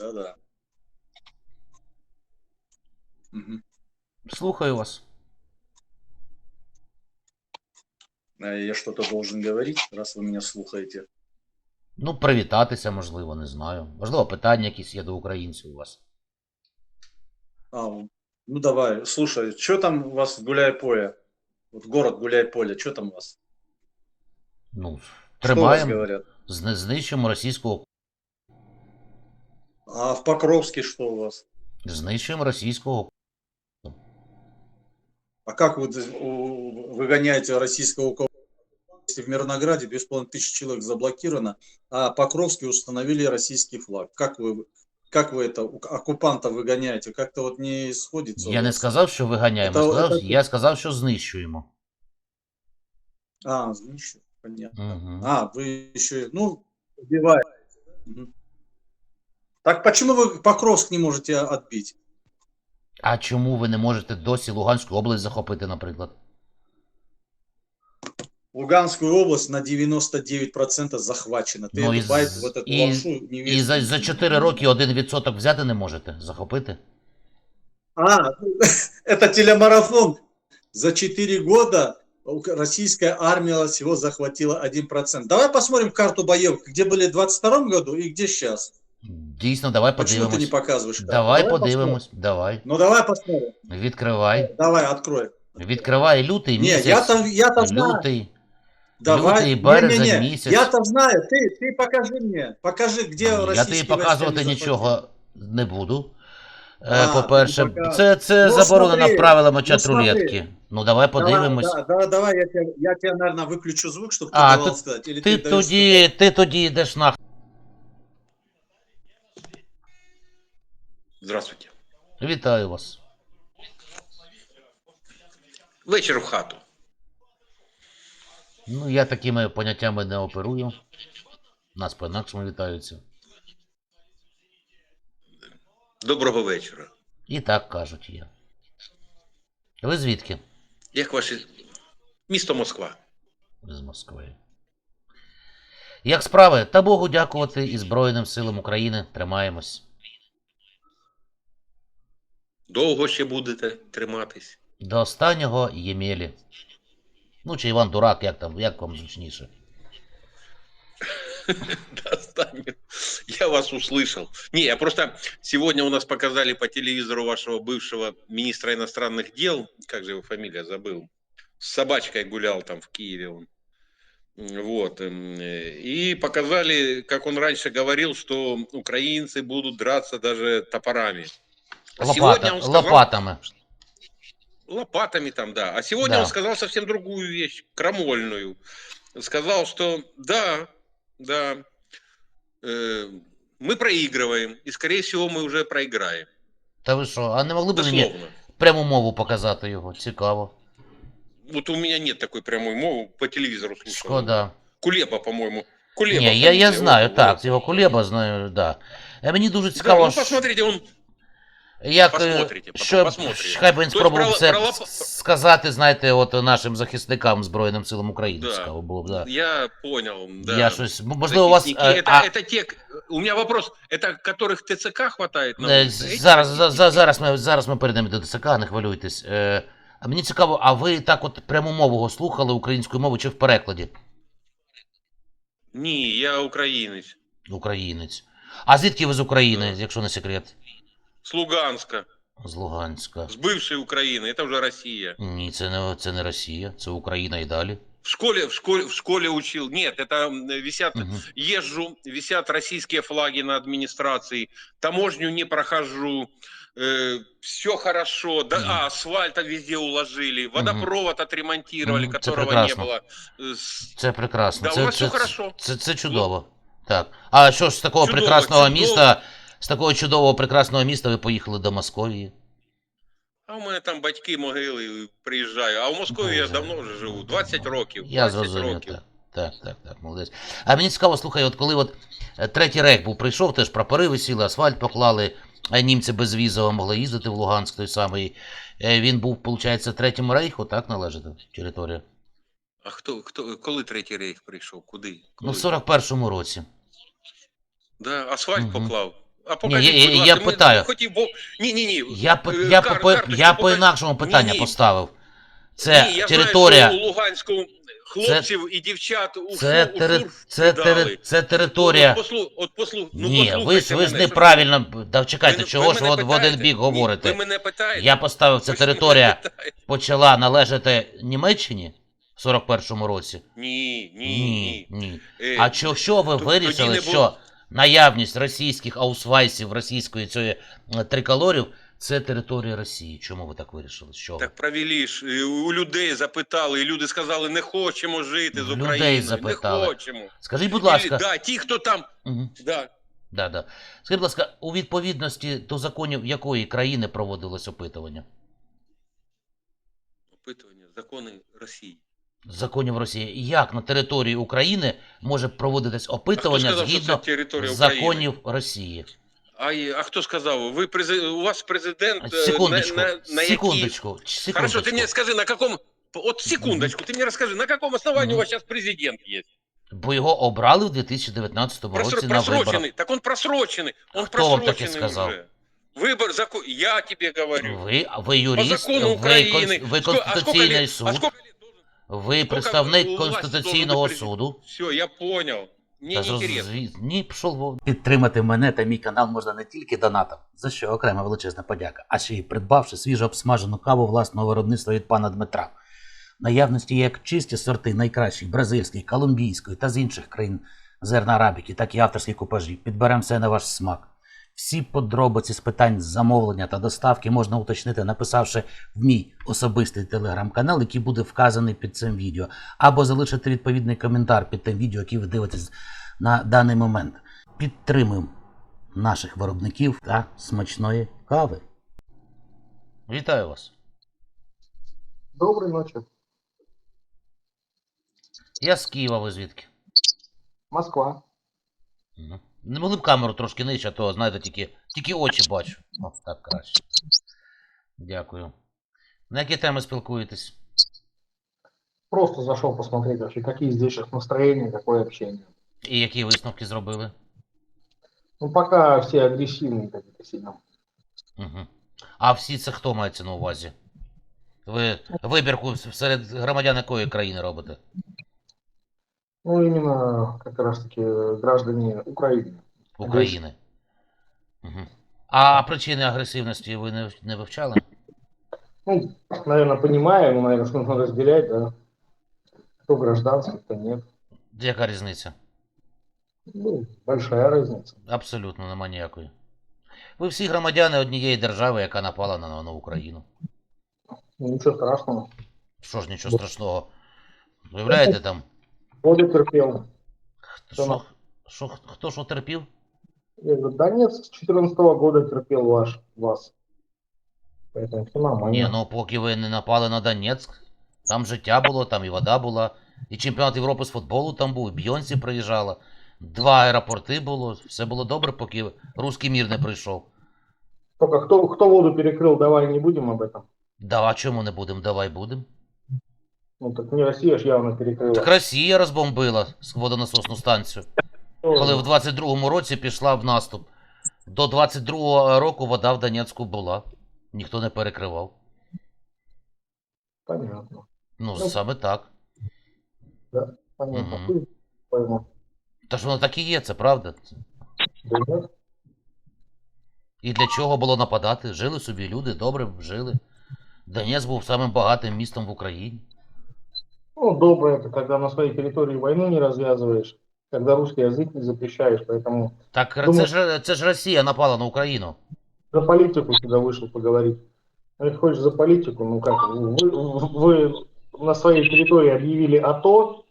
Да-да. Мгм. Слухаю вас. А я что-то должен говорить, раз вы меня слухаете. Ну, привітатися, можливо, не знаю. Можливо, питання якісь є до українців у вас. А, ну давай, слушай, что там у вас в Гуляй-Поле? Вот город Гуляй-Поле, что там у вас? Ну, Что у вас тримаємо, говорят? зни- знищуємо російського А в Покровске что у вас? знищуємо російського А как вы д- у- выгоняете российского оккупанта, если в Мирнограде без половины тысячи человек заблокировано, а Покровске установили российский флаг? Как вы, как вы это, у- оккупанта выгоняете? Как-то вот не сходится у Я не вас? сказав, що виганяємо. Це- сказав, це- Я сказав, що знищуємо. А, еще, понятно. Угу. А, вы еще, ну, убиваете. Мгм. Так почему вы Покровск не можете отбить? А чому ви не можете досі Луганську область захопити, наприклад? Луганскую область на 99% захвачена. Ты Ну, з- байт, вот эту и- лапшу І невестную за, за 4 роки 1% взяти не можете захопити? А, это телемарафон. За 4 года российская армия всего захватила 1%. Давай посмотрим карту боев, где были в 22 году и где сейчас. Дійсно, давай Почему ты не подивимось. показываешь карту? Давай посмотрим. подивимось. Давай. Ну давай посмотрим. Відкривай. Давай, открой. Відкривай лютий Не, місяць. я-то, я-то знаю. Лютий. Давай. лютий, березень Не-не-не, місяць. Я-то знаю. Ты, ты покажи мне. Покажи, где Я российские тобі войска показувати не захватили. нічого не буду. Е, А, По-перше, ну, пока- це, це Ну, заборонено смотри, правилами ну, чат-рулетки. смотри. Ну давай подивимось. Давай, да, да, давай я тебя, я тебя, наверное, выключу звук, чтобы ты А, давал ты- сказать. Или Ти даешь тоді, ти тоді йдеш нах. Здравствуйте. Вітаю вас. Вечір в хату. Ну, я такими поняттями не оперую. Нас по-інакшому вітаються. Доброго вечора. І так кажуть є. Ви звідки? Як ваше місто Москва? Ви з Москви. Як справи? Та Богу дякувати і Збройним силам України. Тримаємось. Довго ще будете триматись? До останнього Ємелі. Ну, чи Іван Дурак, як там, як вам зручніше. До останнего. Я вас услышал. Не, я просто сегодня у нас показали по телевизору вашего бывшего министра иностранных дел, как же его фамилия, забыл, с собачкой гулял там в Киеве он. М, Вот. эм, э, И показали, как он раньше говорил, что украинцы будут драться даже топорами. А сегодня Лопата, он сказал, лопатами. лопатами там, да. А сегодня Да. он сказал совсем другую вещь, крамольную. Сказал, что да, да, э, мы проигрываем, и, скорее всего, мы уже проиграем. Та ви що, а не могли б мені Дословно. пряму мову показати його? Цікаво. Вот у меня нет такой прямой мовы, по телевизору слушал. Шкода. Кулеба, по-моему. Кулеба. Ні, я, я фамилия, знаю, вот, так, вот. його Кулеба знаю, да. Е, Мені дуже Да, цікаво, ну що- посмотрите, он як, е, посмотрите, потом що, посмотрите. хай би він Тобто спробував про- це про лоп- с- сказати, знаєте, от нашим захисникам Збройним силам України. Да. Цікаво було б, да. я понял, да. Я щось, м- можливо, у вас... Захисники, е, это, а, это те, к- у меня вопрос, это которых ТЦК хватает на Е, улице? з- Эти Зараз, за, захисники? за, зараз, ми, зараз ми перейдемо до ДСК, не хвилюйтесь. Е, А мені цікаво, а ви так от пряму мову слухали українською мовою чи в перекладі? Ні, я українець. Українець. А звідки ви з України, якщо не секрет? З Луганська, З Луганська. з бившої України, це вже Росія. Ні, це не, це не Росія, це Україна і далі. В школе, в школе, в школе учил. Нет, это м, висят, Мгм. езжу, висят российские флаги на администрации, таможню не прохожу, все хорошо, да, Мгм. а, асфальта везде уложили, водопровод отремонтировали, Мгм, это которого не прекрасно. было. Э, с- Це прекрасно. Да, це, у вас це, все хорошо. Це, це чудово. Так. А що ж з такого Чудово, прекрасного чудово. міста, З такого чудового прекрасного міста ви поїхали до Московії? А у мене там батьки могили, приїжджаю. А в Москві я давно вже живу, 20 років. Я зрозумів, років. так. Так, так, так, молодець. А мені цікаво, слухай, от коли от е, третій рейх був прийшов, теж прапори висіли, асфальт поклали, а німці безвізово могли їздити в Луганськ той самий. Е, Він був, виходить, третьому рейху, так належить територія? А хто, хто, коли третій рейх прийшов? Куди? Ну, в 41-му році. Да, асфальт Мгм. поклав. А покажіть, я- будь я ласка, ми питаю. хотів, бо... Ні, ні, ні. Я, по- Е, я, кар- по, карточку я по покажіть. інакшому питання Ні, ні. поставив. Це Ні, я територія. знаю, що у Луганську хлопців і дівчат у, Це, шу, у тери, шурф це, тери, це територія. От, послу, от послу, ну, Ні, ви послухайте ж ви ж мене, неправильно. Да, чекайте, Ви- чого ви ж мене ви в один питаєте? бік Ні, говорите? ви мене питаєте? Я поставив, це Ви ж мене територія питаєте. почала належати Німеччині в 41-му році. Ні, ні, Ні, ні. ні. Е, А що, що ви тоді вирішили, не було- що наявність російських аусвайсів, російської цієї е, триколорів це територія Росії? Чому ви так вирішили? Що? Так провели ж, у людей запитали, і люди сказали, не хочемо жити з Людей Україною, запитали. не хочемо. Скажіть, будь ласка, да, ті, хто там, Мгм. да, Да, да. Скажіть, будь ласка, у відповідності до законів якої країни проводилось опитування? опитування, закони Росії Законів Росії. Як на території України може проводитись А хто опитування сказав, що це згідно територія України? законів Росії? А, і- а хто сказав? Ви презид... у вас президент е, Секундочку, на, на, на секундочку, якій... секундочку. Хорошо, ты мне скажи, на каком... Вот секундочку, ты мне расскажи, на каком основании Мгм. у вас сейчас президент есть? Бо його обрали в 2019 Просро- році на виборах. просроченный. Так он просроченный. Он Кто вам так и просроченный сказал? уже. Выбор закон. Я тебе говорю. Ви, ви По юрист, закону ви, Украины. конс- ви Ско- а сколько Конституційний лет- суд, А сколько лет должен... ви представник у Конституційного суду. Все, я понял. Та не зроз- Ні, пішов. Підтримати мене та мій канал можна не тільки донатом, за що окрема величезна подяка, а ще й придбавши свіжо обсмажену каву власного виробництва від пана Дмитра. Наявності як чисті сорти найкращих бразильської, колумбійської та з інших країн зерна арабіки, так і авторські купажі. Підберемо все на ваш смак. Всі подробиці з питань замовлення та доставки можна уточнити, написавши в мій особистий телеграм-канал, який буде вказаний під цим відео, або залишити відповідний коментар під тим відео, яке ви дивитесь на даний момент. Підтримуємо наших виробників та смачної кави. Вітаю вас! Доброй ночи. Я з Києва, ви звідки? Москва. Мгм. Не могли б камеру трошки нижче, а то, знаєте, тільки, тільки очі бачу. О, так краще. Дякую. На які теми спілкуєтесь? Просто зашел посмотреть вообще, какие здесь сейчас настроения, какое общение. І які висновки зробили? Ну, пока все агрессивные какие-то сильно. Угу. А всі це хто мається на увазі? Ви вибірку серед громадян якої країни робите? Ну, именно как раз-таки граждане Украины. України. Угу. А причини агресивності ви не, не вивчали? Ну, наверное, понимаю, но, наверное, нужно разделять, да. Кто гражданский, кто нет. Яка різниця? Ну, большая разница. Абсолютно нема ніякої. Ви всі громадяни однієї держави, яка напала на, на Україну. Ну, Ничего страшного. Що ж нічого страшного. Уявляєте там? Годы терпел. Хто, що, що, хто що терпів? Я говорю, Донецк с 14 года терпел ваш, вас. Поэтому все нормально. Ні, ну поки ви не напали на Донецьк, там життя було, там і вода була, і чемпіонат Європи з футболу там був, і Бйонсі приїжджала. Два аеропорти було, все було добре, поки руський мір не прийшов. Только кто, кто воду перекрыл, давай не будем об этом. Да, а чому не будемо? Давай будемо. Ну так не Россия ж явно перекрыла. Так Росія розбомбила водонасосну станцію, коли в 22-му році пішла в наступ. До 22-го року вода в Донецьку була. Ніхто не перекривав. Понятно. Ну, Ну. саме так. Понятно. Мгм. Ты пойму. Та ж воно так і є, це правда. Да? І для чого було нападати? Жили собі люди, добре жили. Донець був самим багатим містом в Україні. Ну, добро это, когда на своей территории войну не развязываешь, когда русский язык не запрещаешь, поэтому Так це Думаю- ж, це ж Росія напала на Україну. за политику сюда вышел поговорить. Ну, если хочешь за политику, ну как, вы, вы на своей территории объявили АТО,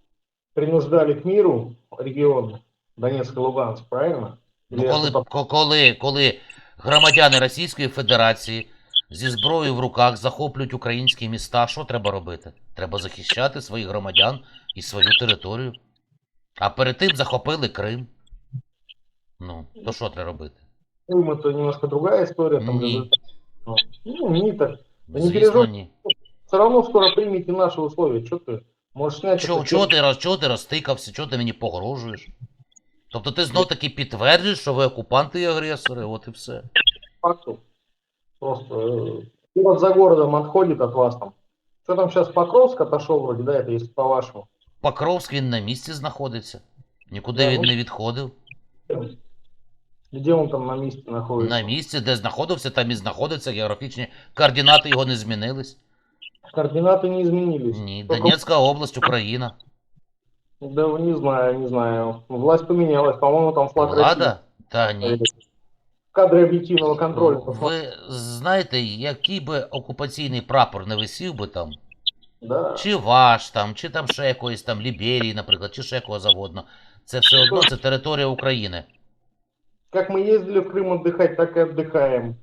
принуждали к миру регион Донецк и Луганск, правильно? Ну, Или я коли, что-то- ко- коли, коли громадяни Російської Федерації зі зброєю в руках захоплюють українські міста, що треба робити? Треба захищати своїх громадян і свою територію. А перед тим захопили Крим. Ну, то що треба робити? Крым это немножко другая история. Там Не. результат- Ну, не так. Да не Звісно, переживай. ні. Все равно скоро примите наши условия. Что ты? Можешь снять Чого, это чого, ти, роз- чого ти розтикався, чого ти мені погрожуєш? Тобто ти знов таки підтверджуєш, що ви окупанти і агресори, от і все. факту. Просто э, город за городом отходит от вас там. Что там сейчас Покровск отошел вроде, да, это если по-вашему. Покровськ він на місці знаходиться. Нікуди Да, він ну, не відходив. Где он там на месте находится? На місці, де знаходився, там і знаходиться. Географічні координати його не змінились. Координаты не изменились. Ні, Только- Донецька область, Україна. Да не знаю, не знаю. Власть поменялась, по-моему, там флаг Влада? Та ні. России. Кадры объективного контроля. Ви знаєте, який би окупаційний прапор не висів би там, Да. чи ваш там, чи там ще якоїсь там Ліберії, наприклад, чи ще кого завгодно. Це все одно це територія України. Как мы ездили в Крым отдыхать, так и отдыхаем.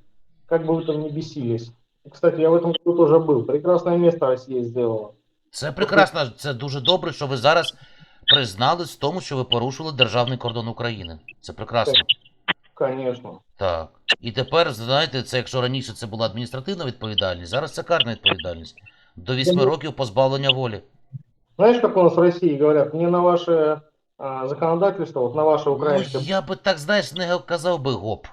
Как бы вы там ни бесились. Кстати, я в этом году тоже был. Прекрасное место Россия сделала. Це прекрасно, це дуже добре, що ви зараз признались в тому, що ви порушили державний кордон України. Це прекрасно. Конечно. Так. І тепер, знаєте, це якщо раніше це була адміністративна відповідальність, зараз це карна відповідальність. До 8 років позбавлення волі. Знаешь, как у нас в России говорят, не на ваше а, законодательство, вот на ваше Ну, я би так, знаєш, не казав би гоп.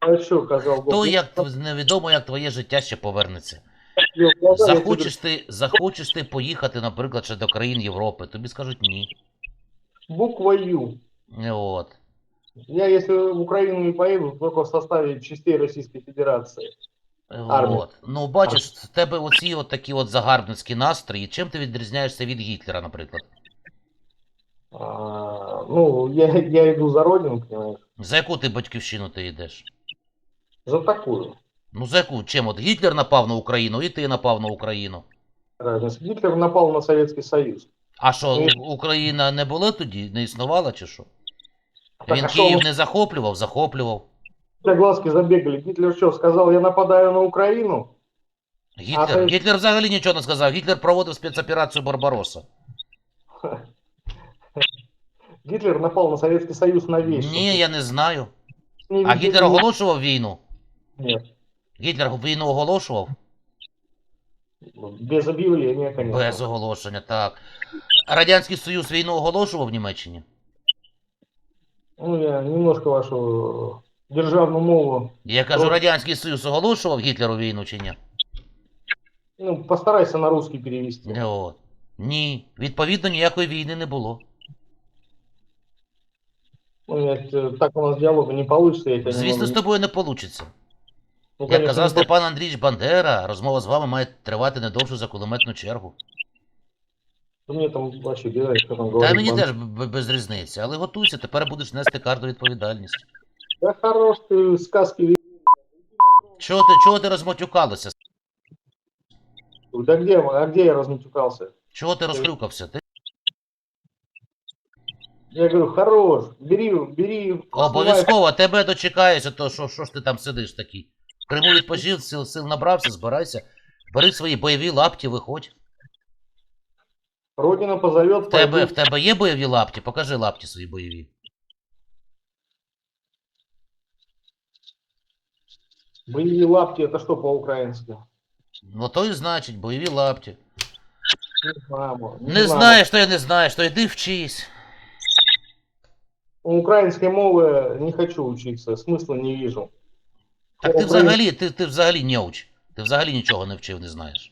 а что сказал То як невідомо, як твоє життя ще повернеться. Захочеш ти, захочеш ти поїхати, наприклад, ще до країн Європи, тобі скажуть ні. Буква Ю. От. Я, если в Украину не поеду, только в составе частей Российской Федерации. Армія. От. Ну, бачиш, в тебе оці от такі от загарбницькі настрої. Чим ти відрізняєшся від Гітлера, наприклад? А, ну, я, я иду за родину, понимаешь, За яку ти батьківщину ти йдеш? за такую. Ну за яку? Чим? От Гітлер напав на Україну, і ти напав на Україну. Разница. Гитлер напал на Советский Союз. А що, Україна не була тоді, не існувала чи що? Так, Він а Київ вы- не захоплював, захоплював. у глазки забегали? Гитлер что, сказал, я нападаю на Украину? Гітлер, це- Гітлер взагалі нічого не сказав. Гітлер проводив спецоперацію Барбароса. Гитлер напал на Советский Союз на вещи. Ні, я не знаю. Не А видели- Гітлер оголошував війну? Нет. Гітлер війну оголошував? Без объявления, конечно. Без оголошення, так. Радянський Союз війну оголошував в Німеччині? Ну, я немножко вашу державную мову. Я кажу, Радянський Союз оголошував Гітлеру війну чи ні? Ну, постарайся на русский перевести. Не от. Ні. Відповідно, ніякої війни не було. Ну, я, э, так у нас диалога не получится. Я тебя не Звісно, могу- з тобою не вийде. Ну, Як конечно, казав не Степан Андрійович Бандера, розмова з вами має тривати не довше за кулеметну чергу. по- Мне там вообще без разницы, что там Та говорить. мені Бан- теж б- без різниці, але готуйся, тепер будеш нести карду відповідальності. Да хорош ты сказки. Чого ти, чого ти розмотюкалася? Да где, мы- а где я разматюкался? Чого ти розхрюкався? Ти Я говорю, хорош, бери, бери. обов'язково тебе дочекаєшся, то що, що ж ти там сидиш такий? В Криму відпочив, сил, сил набрався, збирайся. Бери свої бойові лапті, виходь. Родина позовет. В тебе, пойду. в тебе є бойові лапті? Покажи лапті свої бойові. Боевые лапти, это что по-украински? Ну то і значить, бойові лапті. Не знаю. мо- Не знаю. знаєш, то я не знаєш, то йди вчись. У украинской мовы не хочу учиться, смысла не вижу. Так ти Україн- взагалі, ти, ти взагалі не уч. Ти взагалі нічого не вчив, не знаєш.